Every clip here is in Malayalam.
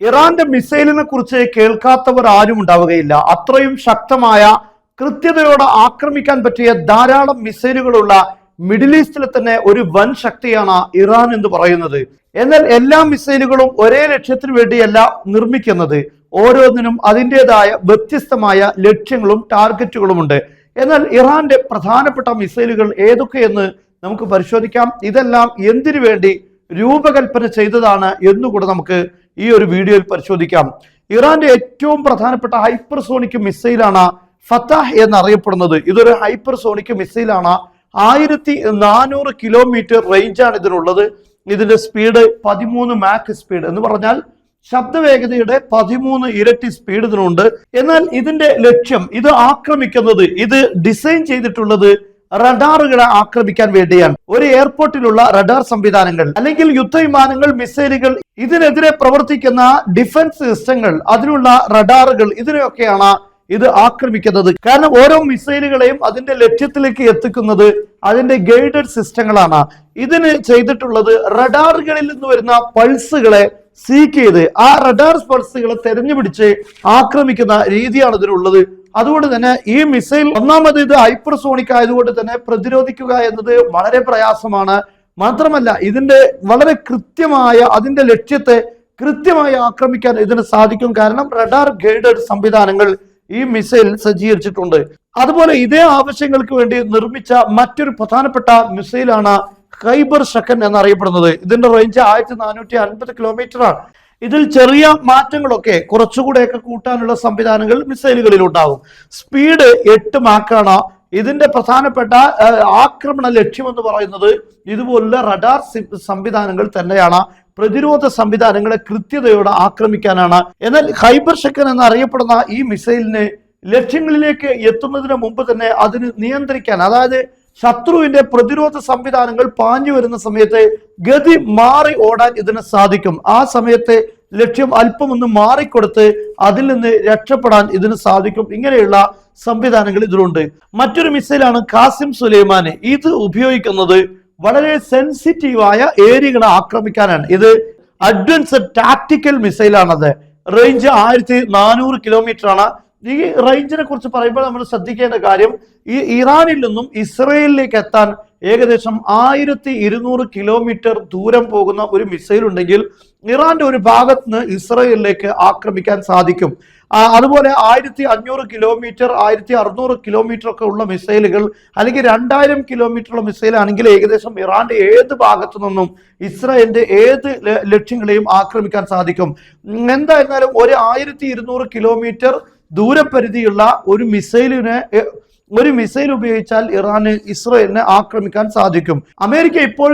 ഇറാന്റെ മിസൈലിനെ കുറിച്ച് കേൾക്കാത്തവർ ആരും ഉണ്ടാവുകയില്ല. അത്രയും ശക്തമായ കൃത്യതയോടെ ആക്രമിക്കാൻ പറ്റിയ ധാരാളം മിസൈലുകളുള്ള മിഡിൽ ഈസ്റ്റിലെ തന്നെ ഒരു വൻ ശക്തിയാണ് ഇറാൻ എന്ന് പറയുന്നത്. എന്നാൽ എല്ലാ മിസൈലുകളും ഒരേ ലക്ഷ്യത്തിന് വേണ്ടിയല്ല നിർമ്മിക്കുന്നത്. ഓരോന്നിനും അതിന്റെതായ വ്യത്യസ്തമായ ലക്ഷ്യങ്ങളും ടാർഗറ്റുകളുമുണ്ട് എന്നാൽ ഇറാന്റെ പ്രധാനപ്പെട്ട മിസൈലുകൾ ഏതൊക്കെയെന്ന് നമുക്ക് പരിശോധിക്കാം. ഇതെല്ലാം എന്തിനു വേണ്ടി രൂപകൽപ്പന ചെയ്തതാണ് എന്നുകൂടെ നമുക്ക് ഈ ഒരു വീഡിയോയിൽ പരിശോധിക്കാം. ഇറാന്റെ ഏറ്റവും പ്രധാനപ്പെട്ട ഹൈപ്പർസോണിക് മിസൈലാണ് ഫത്താഹ് എന്നറിയപ്പെടുന്നത്. ഇതൊരു ഹൈപ്പർസോണിക് മിസൈലാണ്. ആയിരത്തി നാനൂറ് കിലോമീറ്റർ റേഞ്ചാണ് ഇതിനുള്ളത് ഇതിന്റെ സ്പീഡ് പതിമൂന്ന് മാക് സ്പീഡ് എന്ന് പറഞ്ഞാൽ ശബ്ദവേഗതയുടെ പതിമൂന്ന് ഇരട്ടി സ്പീഡ് ഇതിനുണ്ട്. എന്നാൽ ഇതിന്റെ ലക്ഷ്യം ഇത് ആക്രമിക്കുന്നത് ഇത് ഡിസൈൻ ചെയ്തിട്ടുള്ളത് റഡാറുകളെ ആക്രമിക്കാൻ വേണ്ടിയാണ്. ഒരു എയർപോർട്ടിലുള്ള റഡാർ സംവിധാനങ്ങൾ അല്ലെങ്കിൽ യുദ്ധവിമാനങ്ങൾ മിസൈലുകൾ ഇതിനെതിരെ പ്രവർത്തിക്കുന്ന ഡിഫൻസ് സിസ്റ്റങ്ങൾ അതിനുള്ള റഡാറുകൾ ഇതിനെയൊക്കെയാണ് ഇത് ആക്രമിക്കുന്നത്. കാരണം ഓരോ മിസൈലുകളെയും അതിന്റെ ലക്ഷ്യത്തിലേക്ക് എത്തിക്കുന്നത് അതിന്റെ ഗൈഡഡ് സിസ്റ്റങ്ങളാണ്. ഇതിന് ചെയ്തിട്ടുള്ളത് റഡാറുകളിൽ നിന്ന് വരുന്ന പൾസുകളെ സീക്ക് ചെയ്ത് ആ റഡാർ പൾസുകളെ തെരഞ്ഞുപിടിച്ച് ആക്രമിക്കുന്ന രീതിയാണ് ഇതിനുള്ളത് അതുകൊണ്ട് തന്നെ ഈ മിസൈൽ ഒന്നാമത് ഇത് ഹൈപ്പർസോണിക് ആയതുകൊണ്ട് തന്നെ പ്രതിരോധിക്കുക എന്നത് വളരെ പ്രയാസമാണ്. മാത്രമല്ല ഇതിന്റെ വളരെ കൃത്യമായ അതിന്റെ ലക്ഷ്യത്തെ കൃത്യമായി ആക്രമിക്കാൻ ഇതിന് സാധിക്കും. കാരണം റഡാർ ഗൈഡഡ് സംവിധാനങ്ങൾ ഈ മിസൈൽ സജ്ജീകരിച്ചിട്ടുണ്ട്. അതുപോലെ ഇതേ ആവശ്യങ്ങൾക്ക് വേണ്ടി നിർമ്മിച്ച മറ്റൊരു പ്രധാനപ്പെട്ട മിസൈലാണ് ഖൈബർ ഷക്കൻ എന്നറിയപ്പെടുന്നത്. ഇതിന്റെ റേഞ്ച് ആയിരത്തി നാനൂറ്റി അൻപത് കിലോമീറ്റർ ആണ്. ഇതിൽ ചെറിയ മാറ്റങ്ങളൊക്കെ കുറച്ചുകൂടെയൊക്കെ കൂട്ടാനുള്ള സംവിധാനങ്ങൾ മിസൈലുകളിൽ ഉണ്ടാകും സ്പീഡ് എട്ട് മാക്കാണ് ഇതിന്റെ പ്രധാനപ്പെട്ട ആക്രമണ ലക്ഷ്യം എന്ന് പറയുന്നത് ഇതുപോലുള്ള റഡാർ സംവിധാനങ്ങൾ തന്നെയാണ്. പ്രതിരോധ സംവിധാനങ്ങളെ കൃത്യതയോടെ ആക്രമിക്കാനാണ്. എന്നാൽ ഹൈബർ ഷെക്കൻ എന്നറിയപ്പെടുന്ന ഈ മിസൈലിന് ലക്ഷ്യങ്ങളിലേക്ക് എത്തുന്നതിന് മുമ്പ് തന്നെ അതിന് നിയന്ത്രിക്കാൻ അതായത് ശത്രുവിന്റെ പ്രതിരോധ സംവിധാനങ്ങൾ പാഞ്ഞു വരുന്ന സമയത്ത് ഗതി മാറി ഓടാൻ ഇതിന് സാധിക്കും. ആ സമയത്ത് ലക്ഷ്യം അല്പമൊന്ന് മാറിക്കൊടുത്ത് അതിൽ നിന്ന് രക്ഷപ്പെടാൻ ഇതിന് സാധിക്കും. ഇങ്ങനെയുള്ള സംവിധാനങ്ങൾ ഇതിലുണ്ട്. മറ്റൊരു മിസൈലാണ് കാസിം സുലൈമാൻ ഇത് ഉപയോഗിക്കുന്നത് വളരെ സെൻസിറ്റീവായ ഏരിയകളെ ആക്രമിക്കാനാണ്. ഇത് അഡ്വാൻസ്ഡ് ടാക്ടിക്കൽ മിസൈലാണത്. റേഞ്ച് ആയിരത്തി നാനൂറ് കിലോമീറ്റർ ആണ് ഈ റേഞ്ചിനെ കുറിച്ച് പറയുമ്പോൾ നമ്മൾ ശ്രദ്ധിക്കേണ്ട കാര്യം ഈ ഇറാനിൽ നിന്നും ഇസ്രയേലിലേക്ക് എത്താൻ ഏകദേശം ആയിരത്തി ഇരുന്നൂറ് കിലോമീറ്റർ ദൂരം പോകുന്ന ഒരു മിസൈൽ ഉണ്ടെങ്കിൽ ഇറാന്റെ ഒരു ഭാഗത്ത് നിന്ന് ഇസ്രയേലിലേക്ക് ആക്രമിക്കാൻ സാധിക്കും. അതുപോലെ ആയിരത്തി അഞ്ഞൂറ് കിലോമീറ്റർ ആയിരത്തി അറുന്നൂറ് കിലോമീറ്റർ ഒക്കെ ഉള്ള മിസൈലുകൾ അല്ലെങ്കിൽ രണ്ടായിരം കിലോമീറ്റർ ഉള്ള മിസൈൽ ആണെങ്കിൽ ഏകദേശം ഇറാന്റെ ഏത് ഭാഗത്തു നിന്നും ഇസ്രായേലിന്റെ ഏത് ലക്ഷ്യങ്ങളെയും ആക്രമിക്കാൻ സാധിക്കും. എന്തായിരുന്നാലും ഒരു ആയിരത്തി ഇരുന്നൂറ് കിലോമീറ്റർ ദൂരപരിധിയുള്ള ഒരു മിസൈലിനെ ഒരു മിസൈൽ ഉപയോഗിച്ചാൽ ഇറാന് ഇസ്രയേലിനെ ആക്രമിക്കാൻ സാധിക്കും. അമേരിക്ക ഇപ്പോൾ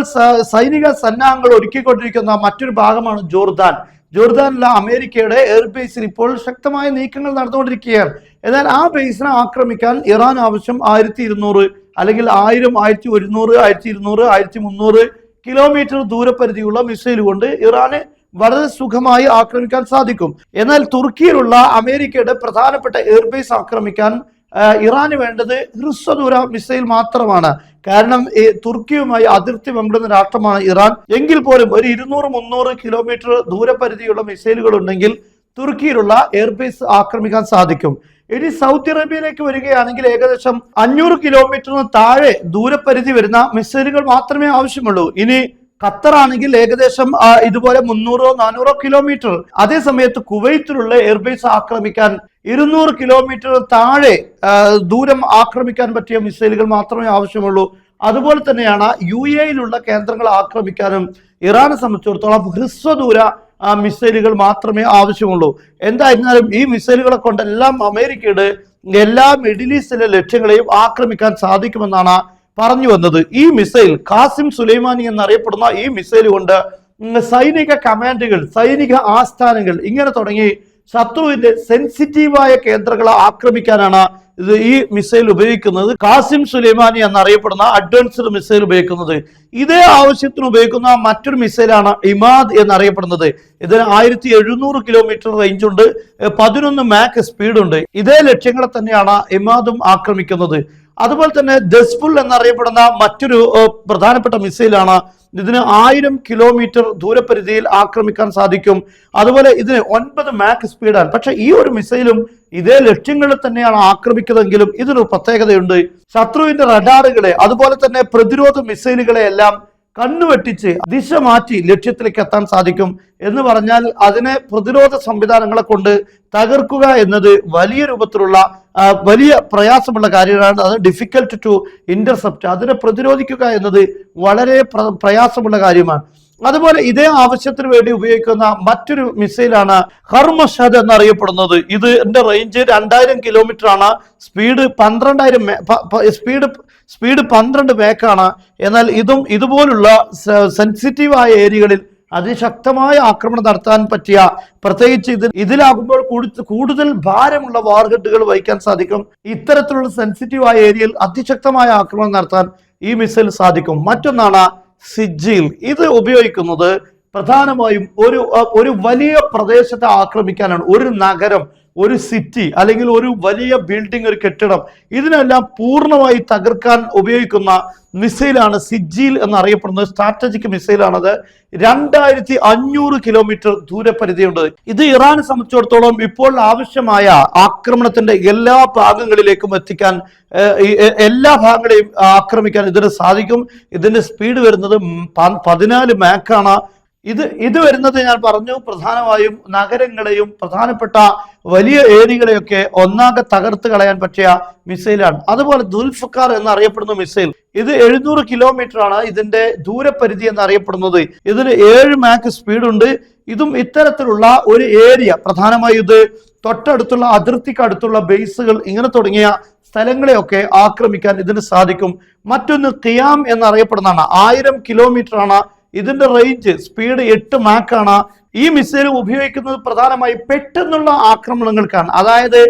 സൈനിക സന്നാഹങ്ങൾ ഒരുക്കിക്കൊണ്ടിരിക്കുന്ന മറ്റൊരു ഭാഗമാണ് ജോർദാൻ. ജോർദാനിലെ അമേരിക്കയുടെ എയർബേസിൽ ഇപ്പോൾ ശക്തമായ നീക്കങ്ങൾ നടന്നുകൊണ്ടിരിക്കുകയാണ്. എന്നാൽ ആ ബേസിനെ ആക്രമിക്കാൻ ഇറാൻ ആവശ്യം ആയിരത്തി ഇരുന്നൂറ് അല്ലെങ്കിൽ ആയിരം ആയിരത്തി ഒരുന്നൂറ് ആയിരത്തി ഇരുന്നൂറ് ആയിരത്തി മുന്നൂറ് കിലോമീറ്റർ ദൂരപരിധിയുള്ള മിസൈൽ കൊണ്ട് ഇറാന് വളരെ സുഖമായി ആക്രമിക്കാൻ സാധിക്കും. എന്നാൽ തുർക്കിയിലുള്ള അമേരിക്കയുടെ പ്രധാനപ്പെട്ട എയർബേസ് ആക്രമിക്കാൻ ഇറാന് വേണ്ടത് ഹ്രസ്വദൂര മിസൈൽ മാത്രമാണ്. കാരണം തുർക്കിയുമായി അതിർത്തി പങ്കിടുന്ന രാഷ്ട്രമാണ് ഇറാൻ. എങ്കിൽ പോലും ഒരു ഇരുന്നൂറ് മുന്നൂറ് കിലോമീറ്റർ ദൂരപരിധിയുള്ള മിസൈലുകൾ ഉണ്ടെങ്കിൽ തുർക്കിയിലുള്ള എയർബേസ് ആക്രമിക്കാൻ സാധിക്കും. ഇനി സൗദി അറേബ്യയിലേക്ക് വരികയാണെങ്കിൽ ഏകദേശം അഞ്ഞൂറ് കിലോമീറ്ററിന് താഴെ ദൂരപരിധി വരുന്ന മിസൈലുകൾ മാത്രമേ ആവശ്യമുള്ളൂ. ഇനി ഖത്തർ ആണെങ്കിൽ ഏകദേശം ഇതുപോലെ മുന്നൂറോ നാനൂറോ കിലോമീറ്റർ. അതേ സമയത്ത് കുവൈത്തിലുള്ള എയർബേസ് ആക്രമിക്കാൻ ഇരുന്നൂറ് കിലോമീറ്റർ താഴെ ദൂരം ആക്രമിക്കാൻ പറ്റിയ മിസൈലുകൾ മാത്രമേ ആവശ്യമുള്ളൂ. അതുപോലെ തന്നെയാണ് യു എയിലുള്ള കേന്ദ്രങ്ങൾ ആക്രമിക്കാനും ഇറാനെ സംബന്ധിച്ചിടത്തോളം ഹ്രസ്വദൂര മിസൈലുകൾ മാത്രമേ ആവശ്യമുള്ളൂ. എന്തായിരുന്നാലും ഈ മിസൈലുകളെ കൊണ്ടെല്ലാം അമേരിക്കയുടെ എല്ലാ മിഡിൽ ഈസ്റ്റിലെ ലക്ഷ്യങ്ങളെയും ആക്രമിക്കാൻ സാധിക്കുമെന്നാണ് പറഞ്ഞു വന്നത് ഈ മിസൈൽ കാസിം സുലൈമാനി എന്നറിയപ്പെടുന്ന ഈ മിസൈൽ കൊണ്ട് സൈനിക കമാൻഡുകൾ സൈനിക ആസ്ഥാനങ്ങൾ ഇങ്ങനെ തുടങ്ങി ശത്രുവിന്റെ സെൻസിറ്റീവായ കേന്ദ്രങ്ങളെ ആക്രമിക്കാനാണ് ഇത് ഈ മിസൈൽ ഉപയോഗിക്കുന്നത്. കാസിം സുലൈമാനി എന്നറിയപ്പെടുന്ന അഡ്വാൻസ്ഡ് മിസൈൽ ഉപയോഗിക്കുന്നത്. ഇതേ ആവശ്യത്തിന് ഉപയോഗിക്കുന്ന മറ്റൊരു മിസൈലാണ് ഇമാദ് എന്നറിയപ്പെടുന്നത്. ഇതിന് ആയിരത്തി എഴുന്നൂറ് കിലോമീറ്റർ റേഞ്ച് ഉണ്ട്. പതിനൊന്ന് മാക് സ്പീഡ് ഉണ്ട്. ഇതേ ലക്ഷ്യങ്ങളെ തന്നെയാണ് ഇമാദും ആക്രമിക്കുന്നത്. അതുപോലെ തന്നെ ദസ്ഫുൽ എന്നറിയപ്പെടുന്ന മറ്റൊരു പ്രധാനപ്പെട്ട മിസൈലാണ് ഇതിന് ആയിരം കിലോമീറ്റർ ദൂരപരിധിയിൽ ആക്രമിക്കാൻ സാധിക്കും. അതുപോലെ ഇതിന് ഒൻപത് മാക് സ്പീഡാണ്. പക്ഷെ ഈ ഒരു മിസൈലും ഇതേ ലക്ഷ്യങ്ങളിൽ തന്നെയാണ് ആക്രമിക്കുന്നതെങ്കിലും ഇതിനൊരു പ്രത്യേകതയുണ്ട്. ശത്രുവിന്റെ റഡാറുകളെ അതുപോലെ തന്നെ പ്രതിരോധ മിസൈലുകളെ എല്ലാം കണ്ണുവെട്ടിച്ച് ദിശ മാറ്റി ലക്ഷ്യത്തിലേക്ക് എത്താൻ സാധിക്കും എന്ന് പറഞ്ഞാൽ അതിനെ പ്രതിരോധ സംവിധാനങ്ങളെ കൊണ്ട് തകർക്കുക എന്നത് വലിയ രൂപത്തിലുള്ള വലിയ പ്രയാസമുള്ള കാര്യമാണ് അത് ഡിഫിക്കൽട്ട് ടു ഇന്റർസെപ്റ്റ് അതിനെ പ്രതിരോധിക്കുക എന്നത് വളരെ പ്ര- പ്രയാസമുള്ള കാര്യമാണ്. അതുപോലെ ഇതേ ആവശ്യത്തിന് വേണ്ടി ഉപയോഗിക്കുന്ന മറ്റൊരു മിസൈലാണ് ഹർമഷദ് എന്നറിയപ്പെടുന്നത്. ഇത് ഇതിന്റെ റേഞ്ച് രണ്ടായിരം കിലോമീറ്റർ ആണ്. സ്പീഡ് പന്ത്രണ്ടായിരം സ്പീഡ് സ്പീഡ് പന്ത്രണ്ട് മേക്കാണ് എന്നാൽ ഇതും ഇതുപോലുള്ള സെൻസിറ്റീവായ ഏരിയകളിൽ അതിശക്തമായ ആക്രമണം നടത്താൻ പറ്റിയ പ്രത്യേകിച്ച് ഇതിൽ ഇതിലാകുമ്പോൾ കൂടു- കൂടുതൽ ഭാരമുള്ള വാർഗട്ടുകൾ വഹിക്കാൻ സാധിക്കും. ഇത്തരത്തിലുള്ള സെൻസിറ്റീവ് ആയ ഏരിയയിൽ അതിശക്തമായ ആക്രമണം നടത്താൻ ഈ മിസൈൽ സാധിക്കും. മറ്റൊന്നാണ് സിജിൽ ഇത് ഉപയോഗിക്കുന്നത് പ്രധാനമായും ഒരു ഒരു വലിയ പ്രദേശത്തെ ആക്രമിക്കാനാണ്. ഒരു നഗരം ഒരു സിറ്റി അല്ലെങ്കിൽ ഒരു വലിയ ബിൽഡിംഗ് ഒരു കെട്ടിടം ഇതിനെല്ലാം പൂർണമായി തകർക്കാൻ ഉപയോഗിക്കുന്ന മിസൈലാണ് സിജിൽ എന്നറിയപ്പെടുന്നത്. സ്ട്രാറ്റജിക് മിസൈലാണത് രണ്ടായിരത്തി അഞ്ഞൂറ് കിലോമീറ്റർ ദൂരപരിധിയുണ്ട്. ഇത് ഇറാനെ സംബന്ധിച്ചിടത്തോളം ഇപ്പോൾ ആവശ്യമായ ആക്രമണത്തിന്റെ എല്ലാ ഭാഗങ്ങളിലേക്കും എത്തിക്കാൻ എല്ലാ ഭാഗങ്ങളെയും ആക്രമിക്കാൻ ഇതിന് സാധിക്കും. ഇതിന്റെ സ്പീഡ് വരുന്നത് പതിനാല് മാക്കാണ് ഇത് ഇത് വരുന്നത് ഞാൻ പറഞ്ഞു പ്രധാനമായും നഗരങ്ങളെയും പ്രധാനപ്പെട്ട വലിയ ഏരിയകളെയൊക്കെ ഒന്നാകെ തകർത്ത് കളയാൻ പറ്റിയ മിസൈലാണ്. അതുപോലെ ദുൽഫക്കാർ എന്നറിയപ്പെടുന്ന മിസൈൽ. ഇത് എഴുന്നൂറ് കിലോമീറ്റർ ആണ് ഇതിന്റെ ദൂരപരിധി എന്നറിയപ്പെടുന്നത്. ഇതിന് ഏഴ് മാക്ക് സ്പീഡ് ഉണ്ട് ഇതും ഇത്തരത്തിലുള്ള ഒരു ഏരിയ പ്രധാനമായും ഇത് തൊട്ടടുത്തുള്ള അതിർത്തിക്ക് അടുത്തുള്ള ബേസുകൾ ഇങ്ങനെ തുടങ്ങിയ സ്ഥലങ്ങളെയൊക്കെ ആക്രമിക്കാൻ ഇതിന് സാധിക്കും. മറ്റൊന്ന് കിയാം എന്നറിയപ്പെടുന്നതാണ്. ആയിരം കിലോമീറ്റർ ആണ് ഇതിന്റെ റേഞ്ച് സ്പീഡ് എട്ട് മാക്കാണ് ഈ മിസൈൽ ഉപയോഗിക്കുന്നത് പ്രധാനമായി പെട്ടെന്നുള്ള ആക്രമണങ്ങൾക്കാണ്. അതായത്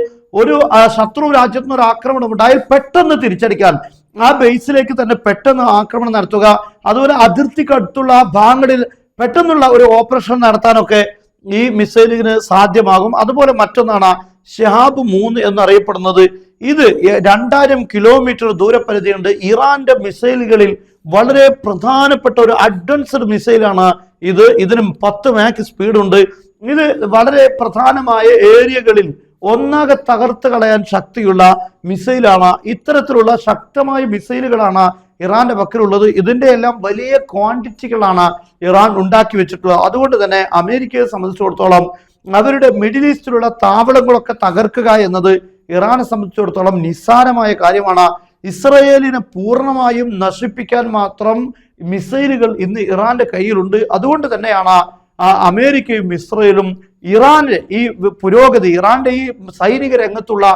ഒരു ആ, ശത്രു രാജ്യത്ത് നിന്ന് ഒരു ആക്രമണം ഉണ്ടായാൽ പെട്ടെന്ന് തിരിച്ചടിക്കാൻ. ആ ബേസിലേക്ക് തന്നെ പെട്ടെന്ന് ആക്രമണം നടത്തുക. അതുപോലെ അതിർത്തിക്ക് അടുത്തുള്ള ഭാഗങ്ങളിൽ പെട്ടെന്നുള്ള ഒരു ഓപ്പറേഷൻ നടത്താനൊക്കെ ഈ മിസൈലിന് സാധ്യമാകും. അതുപോലെ മറ്റൊന്നാണ് ഷിഹാബ് മൂന്ന് എന്നറിയപ്പെടുന്നത്. ഇത് രണ്ടായിരം കിലോമീറ്റർ ദൂരപരിധിയുണ്ട് ഇറാന്റെ മിസൈലുകളിൽ വളരെ പ്രധാനപ്പെട്ട ഒരു അഡ്വാൻസ്ഡ് മിസൈലാണ് ഇത്. ഇതിന് പത്ത് മാക്ക് സ്പീഡുണ്ട് ഇത് വളരെ പ്രധാനമായ ഏരിയകളിൽ ഒന്നാകെ തകർത്ത് കളയാൻ ശക്തിയുള്ള മിസൈലാണ്. ഇത്തരത്തിലുള്ള ശക്തമായ മിസൈലുകളാണ് ഇറാന്റെ പക്കലുള്ളത്. ഇതിന്റെ എല്ലാം വലിയ ക്വാണ്ടിറ്റികളാണ് ഇറാൻ ഉണ്ടാക്കി വെച്ചിട്ടുള്ളത്. അതുകൊണ്ട് തന്നെ അമേരിക്കയെ സംബന്ധിച്ചിടത്തോളം അവരുടെ മിഡിൽ ഈസ്റ്റിലുള്ള താവളങ്ങളൊക്കെ തകർക്കുക എന്നത് ഇറാനെ സംബന്ധിച്ചിടത്തോളം നിസ്സാരമായ കാര്യമാണ്. ഇസ്രയേലിനെ പൂർണമായും നശിപ്പിക്കാൻ മാത്രം മിസൈലുകൾ ഇന്ന് ഇറാന്റെ കയ്യിലുണ്ട്. അതുകൊണ്ട് തന്നെയാണ് അമേരിക്കയും ഇസ്രയേലും ഇറാന്റെ ഈ പുരോഗതി ഇറാന്റെ ഈ സൈനിക രംഗത്തുള്ള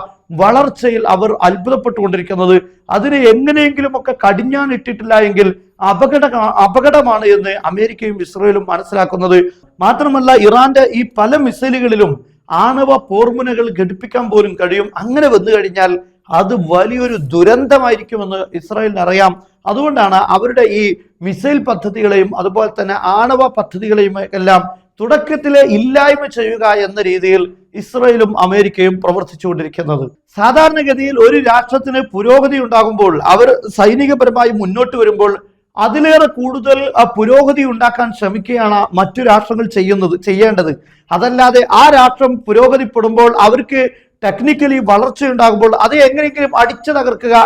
വളർച്ചയിൽ അവർ അത്ഭുതപ്പെട്ടുകൊണ്ടിരിക്കുന്നത്. അതിനെ എങ്ങനെയെങ്കിലും ഒക്കെ കടിഞ്ഞാൻ ഇട്ടിട്ടില്ല എങ്കിൽ അപകട അപകടമാണ് എന്ന് അമേരിക്കയും ഇസ്രയേലും മനസ്സിലാക്കുന്നത്. മാത്രമല്ല ഇറാന്റെ ഈ പല മിസൈലുകളിലും ആണവ പോർമുനകൾ ഘടിപ്പിക്കാൻ പോലും കഴിയും. അങ്ങനെ വന്നു കഴിഞ്ഞാൽ അത് വലിയൊരു ദുരന്തമായിരിക്കുമെന്ന് ഇസ്രായേലിന് അറിയാം. അതുകൊണ്ടാണ് അവരുടെ ഈ മിസൈൽ പദ്ധതികളെയും അതുപോലെ തന്നെ ആണവ പദ്ധതികളെയും എല്ലാം തുടക്കത്തിലെ ഇല്ലായ്മ ചെയ്യുക എന്ന രീതിയിൽ ഇസ്രയേലും അമേരിക്കയും പ്രവർത്തിച്ചുകൊണ്ടിരിക്കുന്നത്. സാധാരണഗതിയിൽ ഒരു രാഷ്ട്രത്തിന് പുരോഗതി ഉണ്ടാകുമ്പോൾ അവർ സൈനികപരമായി മുന്നോട്ട് വരുമ്പോൾ അതിലേറെ കൂടുതൽ പുരോഗതി ഉണ്ടാക്കാൻ ശ്രമിക്കുകയാണ് മറ്റു രാഷ്ട്രങ്ങൾ ചെയ്യുന്നത് ചെയ്യേണ്ടത്. അതല്ലാതെ ആ രാഷ്ട്രം പുരോഗതിപ്പെടുമ്പോൾ അവർക്ക് ടെക്നിക്കലി വളർച്ച ഉണ്ടാകുമ്പോൾ അത് എങ്ങനെയെങ്കിലും അടിച്ചു തകർക്കുക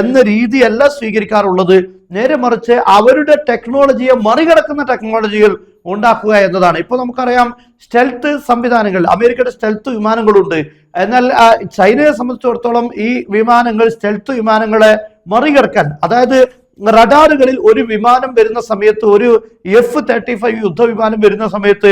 എന്ന രീതിയല്ല സ്വീകരിക്കാറുള്ളത്. നേരെ മറിച്ച് അവരുടെ ടെക്നോളജിയെ മറികടക്കുന്ന ടെക്നോളജികൾ ഉണ്ടാക്കുക എന്നതാണ്. ഇപ്പൊ നമുക്കറിയാം സ്റ്റെൽത്ത് സംവിധാനങ്ങൾ അമേരിക്കയുടെ സ്റ്റെൽത്ത് വിമാനങ്ങളുണ്ട്. എന്നാൽ ചൈനയെ സംബന്ധിച്ചിടത്തോളം ഈ വിമാനങ്ങൾ സ്റ്റെൽത്ത് വിമാനങ്ങളെ മറികടക്കാൻ അതായത് റഡാറുകളിൽ ഒരു വിമാനം വരുന്ന സമയത്ത് ഒരു എഫ് തേർട്ടി ഫൈവ് യുദ്ധവിമാനം വരുന്ന സമയത്ത്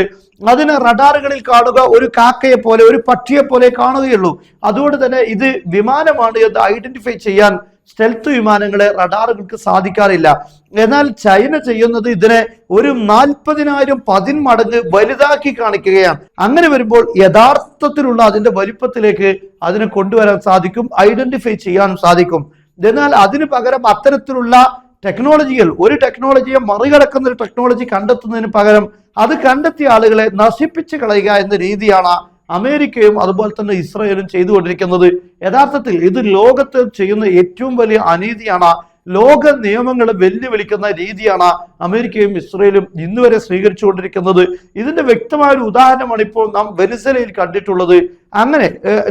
അതിനെ റഡാറുകളിൽ കാണുക ഒരു കാക്കയെ പോലെ ഒരു പക്ഷിയെ പോലെ കാണുകയുള്ളൂ. അതുകൊണ്ട് തന്നെ ഇത് വിമാനമാണ് എന്ന് ഐഡന്റിഫൈ ചെയ്യാൻ സ്റ്റെൽത്ത് വിമാനങ്ങളെ റഡാറുകൾക്ക് സാധിക്കാറില്ല. എന്നാൽ ചൈന ചെയ്യുന്നത് ഇതിനെ ഒരു നാൽപ്പതിനായിരം പതിന്മടങ്ങ് വലുതാക്കി കാണിക്കുകയാണ്. അങ്ങനെ വരുമ്പോൾ യഥാർത്ഥത്തിലുള്ള അതിന്റെ വലിപ്പത്തിലേക്ക് അതിനെ കൊണ്ടുവരാൻ സാധിക്കും ഐഡന്റിഫൈ ചെയ്യാനും സാധിക്കും. എന്നാൽ അതിന് പകരം അത്തരത്തിലുള്ള ടെക്നോളജികൾ ഒരു ടെക്നോളജിയെ മറികടക്കുന്ന ഒരു ടെക്നോളജി കണ്ടെത്തുന്നതിന് പകരം അത് കണ്ടെത്തിയ ആളുകളെ നശിപ്പിച്ച് കളയുക എന്ന രീതിയാണ് അമേരിക്കയും അതുപോലെ തന്നെ ഇസ്രയേലും ചെയ്തുകൊണ്ടിരിക്കുന്നത്. യഥാർത്ഥത്തിൽ ഇത് ലോകത്ത് ചെയ്യുന്ന ഏറ്റവും വലിയ അനീതിയാണ്. ലോക നിയമങ്ങളെ വെല്ലുവിളിക്കുന്ന രീതിയാണ് അമേരിക്കയും ഇസ്രയേലും ഇന്നുവരെ സ്വീകരിച്ചുകൊണ്ടിരിക്കുന്നത്. ഇതിന്റെ വ്യക്തമായ ഒരു ഉദാഹരണമാണ് ഇപ്പോൾ നാം വെനിസലയിൽ കണ്ടിട്ടുള്ളത്. അങ്ങനെ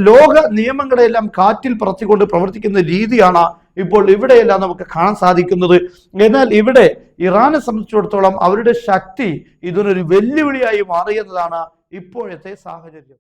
ലോക നിയമങ്ങളെല്ലാം കാറ്റിൽ പറത്തിക്കൊണ്ട് പ്രവർത്തിക്കുന്ന രീതിയാണ് ഇപ്പോൾ ഇവിടെയെല്ലാം നമുക്ക് കാണാൻ സാധിക്കുന്നത്. എന്നാൽ ഇവിടെ ഇറാനെ സംബന്ധിച്ചിടത്തോളം അവരുടെ ശക്തി ഇതിനൊരു വെല്ലുവിളിയായി മാറിയെന്നതാണ് ഇപ്പോഴത്തെ സാഹചര്യം.